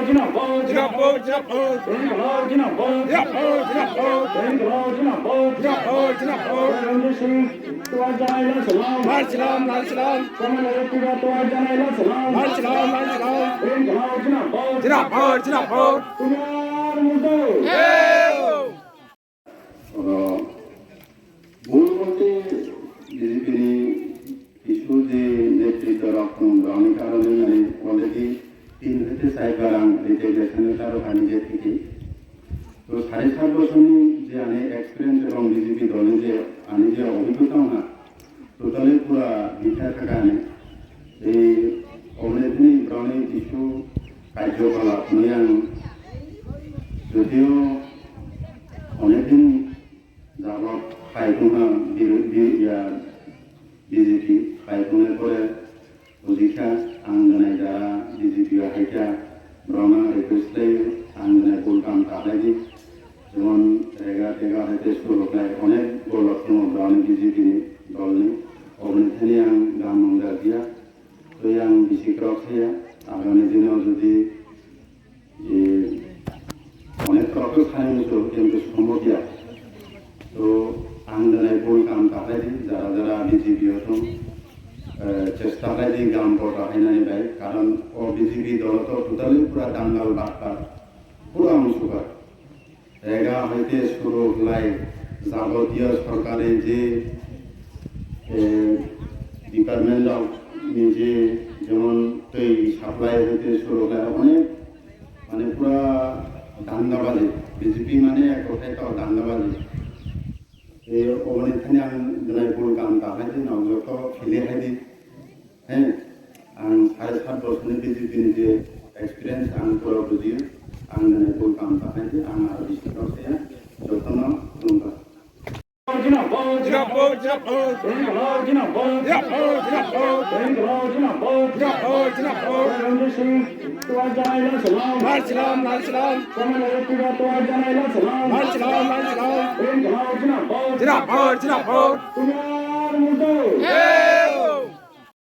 জিন্দাবাদ জিন্দাবাদ জিন্দাবাদ ইনকলাব জিন্দাবাদ জিন্দাবাদ ইনকলাব জিন্দাবাদ জিন্দাবাদ জিন্দাবাদ রঞ্জিত সিং তোমার জানাইলা সালাম লাল সালাম লাল সালাম কমল রতিবা তোমার জানাইলা সালাম লাল সালাম লাল সালাম ইনকলাব জিন্দাবাদ জিন্দাবাদ জিন্দাবাদ তোমার মুর্দে ভুল বলতে বিজেপির কিছু যে নেতৃত্ব রকম অনেক কারণে মানে অলরেডি তিন থেকে চারবার আং রেটে নিজে থেকে। তো সাড়ে সাত বছরই যে আনে এক্সপিরিয়েন্স এবং বিজেপি দলে যে আনে যে অভিজ্ঞতাও না টোটালি পুরা মিঠা থাকা আনে। এই অনেকদিনই গ্রামে কিছু কার্যকলাপ নিয়ে আন। যদিও অনেকদিন যাবৎ খাইখোনা বিজেপি খাইখোনার পরে অধিকা আঙ্গনায় যারা বিজেপি হাইটা ব্রহ্মা রেখেছিল আঙ্গনায় বলতাম তাহলে যেমন রেগা টেগা হইতে শুরু হয় অনেক বড় ব্রাউন বিজেপি দল নেই অনেকখানি আং গান মঙ্গা দিয়া তো আং বেশি ক্রক হইয়া আগামী দিনেও যদি যে অনেক ক্রক খাই মতো কিন্তু সম্মতিয়া তো আন্দোলনের বই কাম কাটাই যারা যারা বিজেপি হতো চেষ্টা পাই যে গান পড়া হয় নাই ভাই। কারণ ও বিজেপি দল তো টোটালি পুরা দাঙ্গাল বাটপার, পুরা অংশকার এগা হইতে শুরু হলাই যাবতীয় সরকারে যে ডিপার্টমেন্ট অফ নিজে যেমন এই সাপ্লাই হইতে শুরু হলাই, অনেক মানে পুরা দাঙ্গাবাজি। বিজেপি মানে এক কথায় তো দাঙ্গাবাজি। এই অনেকখানি আমি জনাইপুর গান তাহাই যে নজর ফেলে হাই হ্যাঁ आं साढ़े सात वर्ष ने बीजेपी ने जो एक्सपीरियंस आं पूरा बुझियो आं ने कोई काम पाए जे आं आरो डिस्ट्रिक्ट से जतन लंगा Yeah.